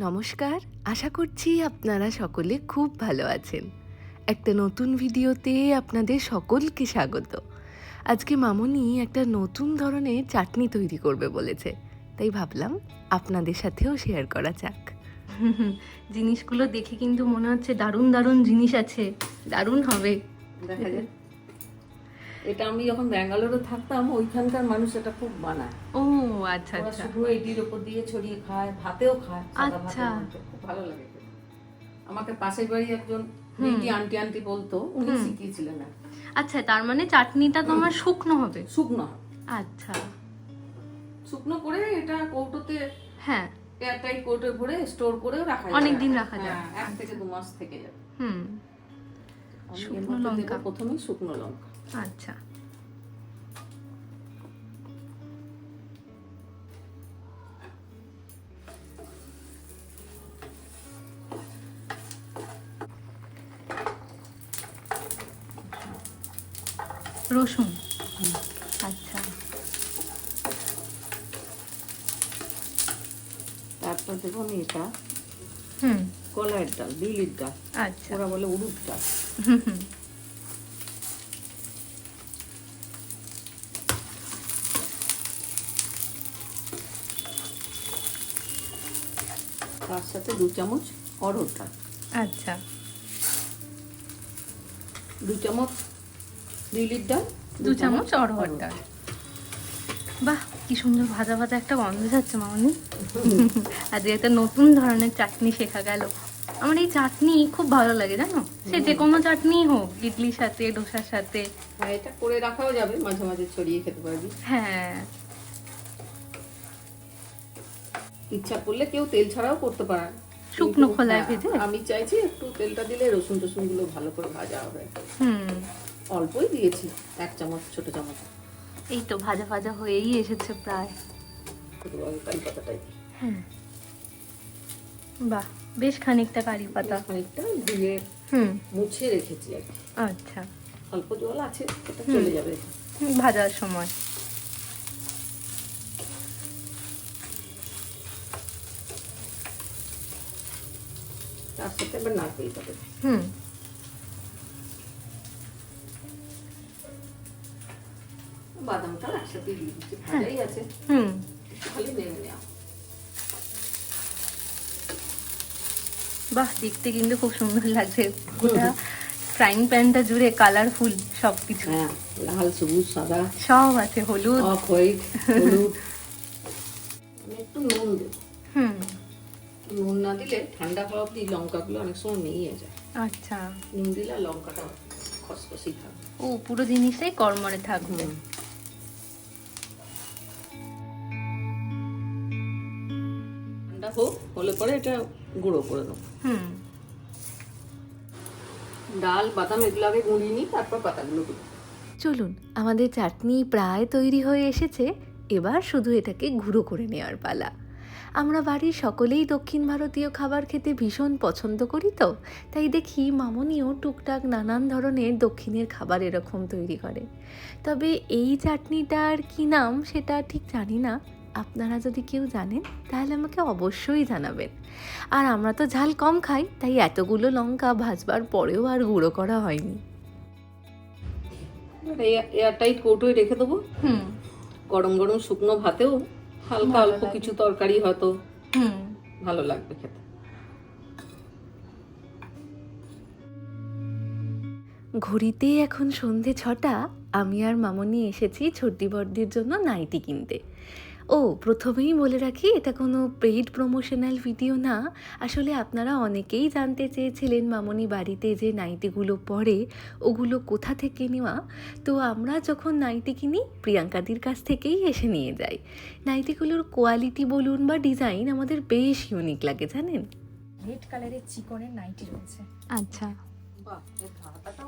নমস্কার আশা করছি আপনারা সকলে খুব ভালো আছেন। একটা নতুন ভিডিওতে আপনাদের সকলকে স্বাগত। আজকে মামনি একটা নতুন ধরনের চাটনি তৈরি করবে বলেছে। তাই ভাবলাম আপনাদের সাথেও শেয়ার করা যাক। জিনিসগুলো দেখে কিন্তু মনে হচ্ছে দারুণ দারুণ জিনিস আছে। দারুণ হবে। দেখা যায় এটা আমি যখন ব্যাঙ্গালোরে থাকতাম ওইখানকার মানুষ এটা খুব বানায় ও আচ্ছা আচ্ছা। শুধু এটির উপর দিয়ে ছড়িয়ে খায় ভাতেও খায় আচ্ছা। খুব ভালো লাগে আমাকে পাশের বাড়ি একজন মেয়েটি আন্টি আন্টি বলতো উনি শিখিয়েছিলেন আচ্ছা তার মানে চাটনিটা তোমার শুকনো হবে? শুকনো আচ্ছা। শুকনো করে এটা কৌটোতে হ্যাঁ। এয়ারটাইট কৌটো ভরে স্টোর করেও রাখা যায় অনেক দিন রাখা যায়। হ্যাঁ, এক থেকে দু মাস থেকে যাবে। হুম। শুকনো লঙ্কা। প্রথমেই শুকনো লঙ্কা। আচ্ছা। রসুন। আচ্ছা। তারপর দেবো আমি এটা। হুম। কলাইয়ের ডাল বিউলির ডাল। আচ্ছা। ওরা বলে উড়ুদ ডাল। হুম হুম। তার সাথে দু চামচ অরহর ডাল আচ্ছা। দু চামচ বিউলির ডাল দু চামচ অরহর ডাল। বাহ কি সুন্দর ভাজা ভাজা একটা গন্ধ যাচ্ছে মামনি। আজ একটা নতুন ধরনের চাটনি শেখা গেল। আমার এই চাটনি খুব ভালো লাগে জানো? সে যে কোনো চাটনি হোক ইডলির সাথে ডোসার সাথে। এটা করে রাখাও যাবে মাঝে মাঝে ছড়িয়ে খেতে পারবি। হ্যাঁ। ইচ্ছা করলে কেউ তেল ছাড়াও করতে পারে। শুকনো খোলায় হ্যাঁ, ভেজে? আমি চাইছি একটু তেলটা দিলে রসুন টসুনগুলো ভালো করে ভাজা হবে। হুম। অল্পই দিয়েছি এক চামচ ছোট চামচ। এই তো ভাজা ভাজা হয়েই এসেছে প্রায়। কারি পাতাটাই হ্যাঁ বাহ বেশ খানিকটা কারি পাতা। খানিকটা ধুয়ে হুম। মুছে রেখেছি আর আচ্ছা। অল্প জল আছে চলে যাবে। ভাজার সময়। আবার নারকেল পাতা হুম। বাদামটা একসাথে দিয়ে দিচ্ছি ভাজাই আছে। হুম। খালি নেমে নেওয়া। বাহ দেখতে কিন্তু খুব সুন্দর লাগছে। গোটা ফ্রাইং প্যানটা জুড়ে কালারফুল সব কিছু হ্যাঁ লাল সবুজ সাদা। সব আছে হলুদ। হোয়াইট হলুদ। একটু নুন দেবো। হুম। নুন না দিলে ঠান্ডা হওয়া অব্দি লঙ্কাগুলো অনেক সময় নিয়ে যায়। আচ্ছা। নুন দিলে লঙ্কাটা খসখসি থাকবে ও পুরো জিনিসটাই কর্মরে থাকবে। ঠান্ডা হোক হলে পরে এটা গুঁড়ো করে নেব। হুম। ডাল বাদাম এগুলো আগে গুঁড়িয়ে নিই তারপর পাতাগুলো চলুন আমাদের চাটনি প্রায় তৈরি হয়ে এসেছে। এবার শুধু এটাকে গুঁড়ো করে নেওয়ার পালা। আমরা বাড়ির সকলেই দক্ষিণ ভারতীয় খাবার খেতে ভীষণ পছন্দ করি তো। তাই দেখি মামনিও টুকটাক নানান ধরনের দক্ষিণের খাবার এরকম তৈরি করে। তবে এই চাটনিটার কি নাম সেটা ঠিক জানি না। আপনারা যদি কেউ জানেন তাহলে আমাকে অবশ্যই জানাবেন। আর আমরা তো ঝাল কম খাই তাই এতগুলো লঙ্কা ভাজবার পরেও আর গুঁড়ো করা হয়নি। এয়ারটাইট কৌটোয় রেখে দেবো। হুম। গরম গরম শুকনো ভাতেও হালকা অল্প কিছু তরকারি হয়তো। ভালো লাগবে খেতে। ঘড়িতে এখন সন্ধে ছটা আমি আর মামনি এসেছি ছোট্টি বর্দির জন্য নাইটি কিনতে। ও প্রথমেই বলে রাখি এটা কোনো পেইড প্রমোশনাল ভিডিও না। আসলে আপনারা অনেকেই জানতে চেয়েছিলেন মামনি বাড়িতে যে নাইটিগুলো পরে ওগুলো কোথা থেকে নেওয়া? তো আমরা যখন নাইটি কিনি প্রিয়াঙ্কাদির কাছ থেকেই এসে নিয়ে যাই। নাইটিগুলোর কোয়ালিটি বলুন বা ডিজাইন আমাদের বেশ ইউনিক লাগে জানেন? রেড কালারের চিকনের নাইটি রয়েছে। আচ্ছা। বাহ এর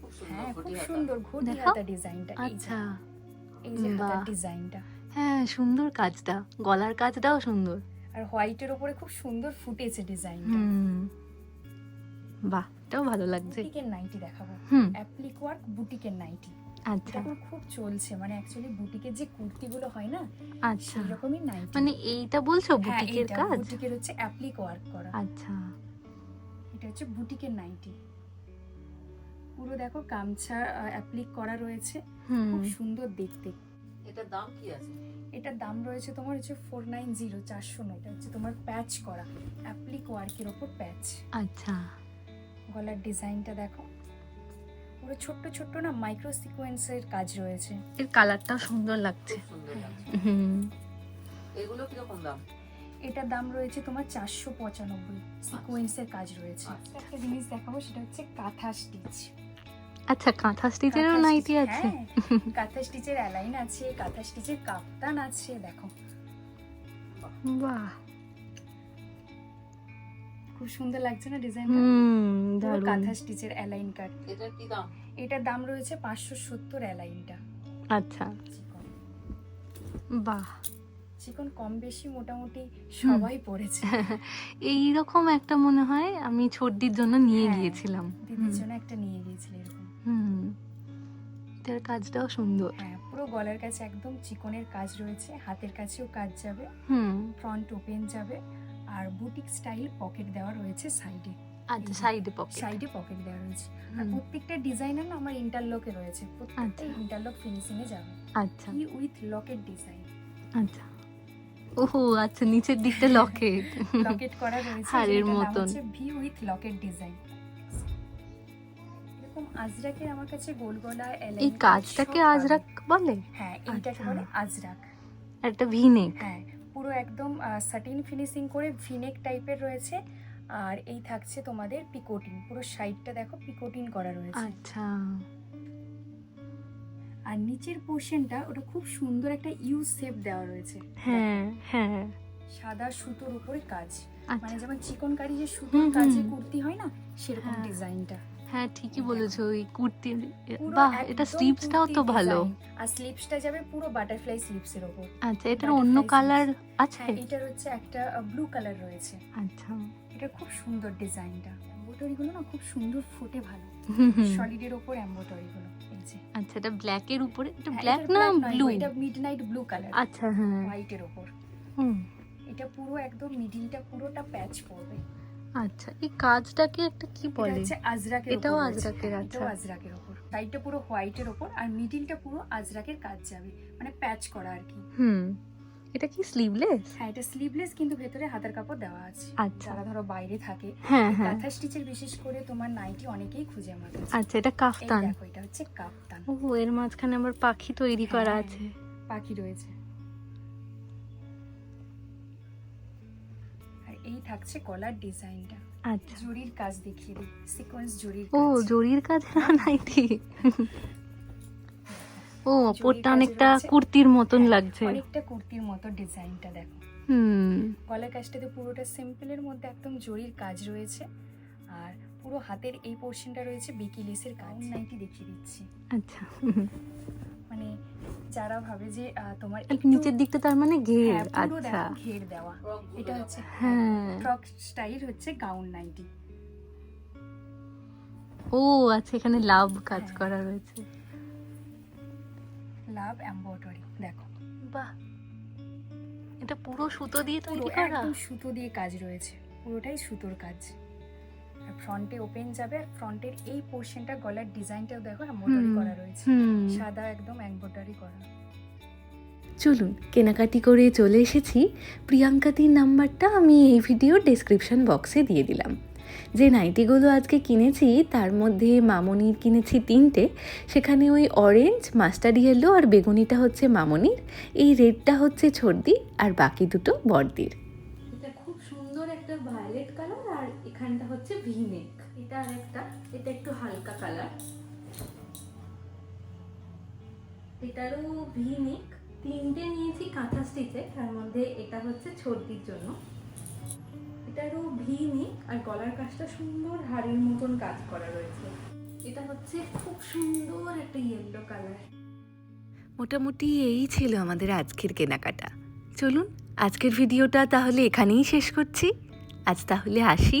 খুব সুন্দর হ্যাঁ খুব ঘটি সুন্দর দেখাও। ডিজাইনটা আচ্ছা এই যে ডিজাইনটা হ্যাঁ সুন্দর কাজটা। গলার কাজটাও সুন্দর। আর হোয়াইটের ওপরে খুব সুন্দর ফুটেছে ডিজাইনটা। বাহ এটাও ভালো লাগছে। বুটিকের নাইটি দেখাবো। অ্যাপ্লিক ওয়ার্ক বুটিকের নাইটি। আচ্ছা। এখন খুব চলছে। মানে অ্যাকচুয়ালি বুটিকের যে কুর্তিগুলো হয় না আচ্ছা। সেই রকমই নাইটি। মানে এইটা বলছো হ্যাঁ বুটিকের কাজ? বুটিকের হচ্ছে অ্যাপ্লিক ওয়ার্ক করা। আচ্ছা। এটা হচ্ছে বুটিকের নাইটি। পুরো দেখো গামছা অ্যাপ্লিক করা রয়েছে। খুব সুন্দর দেখতে। এটার দাম কি আছে? এটার দাম রয়েছে তোমার হচ্ছে ফোর নাইন জিরো চারশো নয় এটা হচ্ছে তোমার প্যাচ করা অ্যাপ্লিক ওয়ার্কের ওপর প্যাচ আচ্ছা। গলার ডিজাইনটা দেখো। পুরো ছোট্ট ছোট্ট না মাইক্রো সিকোয়েন্সের কাজ রয়েছে। এর কালারটাও সুন্দর লাগছে। খুব সুন্দর লাগছে। হুম। এগুলো কীরকম দাম? এটার দাম রয়েছে তোমার চারশো পঁচানব্বই সিকোয়েন্সের কাজ রয়েছে। আচ্ছা। একটা জিনিস দেখাবো সেটা হচ্ছে কাঁথা স্টিচ আচ্ছা কাঁথা স্টিচেরও নাইটি আছে। হ্যাঁ, কাঁথা স্টিচের অ্যালাইন আছে কাঁথা স্টিচের কাপ্তান আছে দেখো। বাহ। খুব সুন্দর লাগছে না ডিজাইনটা হুম পুরো কাঁথা স্টিচের অ্যালাইন কাট এটার কি দাম? এটার দাম রয়েছে পাঁচশো সত্তর অ্যালাইনটা আচ্ছা। বাহ। চিকন কম বেশি মোটামুটি সবাই পড়েছে এই রকম একটা মনে হয় আমি ছর্দির জন্য নিয়ে হ্যাঁ, গিয়েছিলাম। দিদির জন্য একটা নিয়ে গিয়েছিল এরকম। হুম। এটার কাজটাও সুন্দর। হ্যাঁ পুরো গলার কাছে একদম চিকনের কাজ রয়েছে হাতের কাছেও কাজ যাবে হুম। ফ্রন্ট ওপেন যাবে আর বুটিক স্টাইল পকেট দেওয়া রয়েছে সাইডে আচ্ছা সাইডে পকেট সাইডে পকেট দেওয়া রয়েছে। আর প্রত্যেকটা ডিজাইনার না আমার ইন্টারলকে রয়েছে। প্রত্যেকটা আচ্ছা। ইন্টারলক ফিনিশিং এ যাবে। আচ্ছা। কি উইথ লকেট ডিজাইন আচ্ছা। ওহো আচ্ছা নিচের দিকটা লকেট লকেট করা রয়েছে হাড়ের মতন। ভি উইথ লকেট ডিজাইন এরকম আজরাকের আমার কাছে গোল গলা এই কাজটাকে আজরাক বলে? হ্যাঁ এইটাকে আচ্ছা। বলে আজরাক। একটা ভিনেক হ্যাঁ পুরো একদম সাটিন ফিনিশিং করে ভিনেক টাইপের রয়েছে। আর এই থাকছে তোমাদের পিকোটিন পুরো সাইডটা দেখো পিকোটিন করা রয়েছে। আচ্ছা। আর নিচের পোর্শনটা ওটা খুব সুন্দর একটা ইউ শেপ দেওয়া রয়েছে। হ্যাঁ হ্যাঁ। সাদা সুতোর উপরে কাজ। মানে আচ্ছা। যেমন চিকন কারি যে সুতোর কাজে কুর্তি হয় না সেরকম হ্যাঁ। ডিজাইনটা হ্যাঁ ঠিকই বলেছ ওই কুর্তি বাহ এটা স্লিভসটাও তো ভালো। আর স্লিপসটা যাবে পুরো বাটারফ্লাই স্লিপস এর উপর আচ্ছা এটার অন্য কালার আছে হ্যাঁ এটার হচ্ছে একটা ব্লু কালার রয়েছে। আচ্ছা। এটা খুব সুন্দর ডিজাইনটা এম্বোটারি গুলো না খুব সুন্দর ফুটে ভালো। সলিডের ওপর এম্বোটারি গুলো আচ্ছা এটা ব্ল্যাক এর উপরে? এটা হ্যাঁ, ব্ল্যাক না ব্লু এটা মিডনাইট ব্লু কালার আচ্ছা হ্যাঁ। হোয়াইটের ওপর। হুম। এটা পুরো একদম মিডিলটা পুরোটা প্যাচ পড়বে আচ্ছা এই কাজটাকে একটা কি বলে? হচ্ছে আজরাকের এটাও ওপর রয়েছে। আজরাকের, হ্যাঁ, আচ্ছা। এটাও আজরাকের ওপর। সাইডটা পুরো হোয়াইটের ওপর আর মিডিলটা পুরো আজরাকের কাজ যাবে। মানে প্যাচ করা আর কি। হুম। এটা কি স্লিভলেস হ্যাঁ এটা স্লিভলেস কিন্তু ভেতরে হাতের কাপড় দেওয়া আছে। আচ্ছা। যারা ধরো বাইরে থাকে হ্যাঁ হ্যাঁ। কাঁথা স্টিচের বিশেষ করে তোমার নাইটি অনেকেই খুঁজে আমার কাছে আচ্ছা এটা কাফতান। দেখো এটা হচ্ছে কাফতান। ও এর মাঝখানে আবার পাখি তৈরি করা হ্যাঁ। আছে। পাখি রয়েছে। এই থাকছে কলার ডিজাইনটা। আচ্ছা। জরির কাজ দেখিয়ে দিই সিকোয়েন্স জরির ও জরির কাজ? না নাইটি ও ওপরটা অনেকটা কুর্তির মতন হ্যাঁ, লাগছে। অনেকটা কুর্তির মতো ডিজাইনটা দেখো। হুম। গলার কাজটাতে পুরোটা সিম্পলের মধ্যে একদম জরির কাজ রয়েছে। আর পুরো হাতের এই পোর্শনটা রয়েছে বিকিলিসের কাজ। নাইটি দেখিয়ে দিচ্ছি আচ্ছা। মানে যারা ভাবে যে তোমার নিচের দিকটা তার মানে ঘের হ্যাঁ, আচ্ছা। ঘের দেওয়া। এটা হচ্ছে হ্যাঁ। ফ্রক স্টাইল হচ্ছে গাউন নাইটি। ও আচ্ছা এখানে লাভ কাজ হ্যাঁ। করা রয়েছে। লাভ এম্বয়ডারি দেখো। বাহ। এটা পুরো সুতো দিয়ে তৈরি করা? সুতো দিয়ে কাজ রয়েছে। পুরোটাই সুতোর কাজ। ফ্রন্টে ওপেন যাবে আর ফ্রন্টের এই পোর্শনটা গলার ডিজাইনটাও দেখো এম্বয়ডারি হুম, করা রয়েছে। সাদা একদম এম্বয়ডারি করা। চলুন কেনাকাটি করে চলে এসেছি। প্রিয়াঙ্কাদির নাম্বারটা আমি এই ভিডিও ডেসক্রিপশন বক্সে দিয়ে দিলাম। যে নাইটিগুলো আজকে কিনেছি তার মধ্যে মামনির কিনেছি তিনটে। সেখানে ওই অরেঞ্জ মাস্টার্ড ইয়েলো আর বেগুনিটা হচ্ছে মামনির। এই রেডটা হচ্ছে ছর্দি আর বাকি দুটো বর্দির। হচ্ছে ভিনেক এটা আর একটা এটা একটু হালকা কালার এটারও ভিনেক তিনটে নিয়েছি কাঁথা স্টিচে, তার মধ্যে এটা হচ্ছে ছর্দির জন্য। এটারও ভিনেক আর গলার কাজটা সুন্দর হাড়ির মতন কাজ করা রয়েছে। এটা হচ্ছে খুব সুন্দর একটা ইয়েলো কালার মোটামুটি এই ছিল আমাদের আজকের কেনাকাটা। চলুন, আজকের ভিডিওটা তাহলে এখানেই শেষ করছি। আজ তাহলে আসি।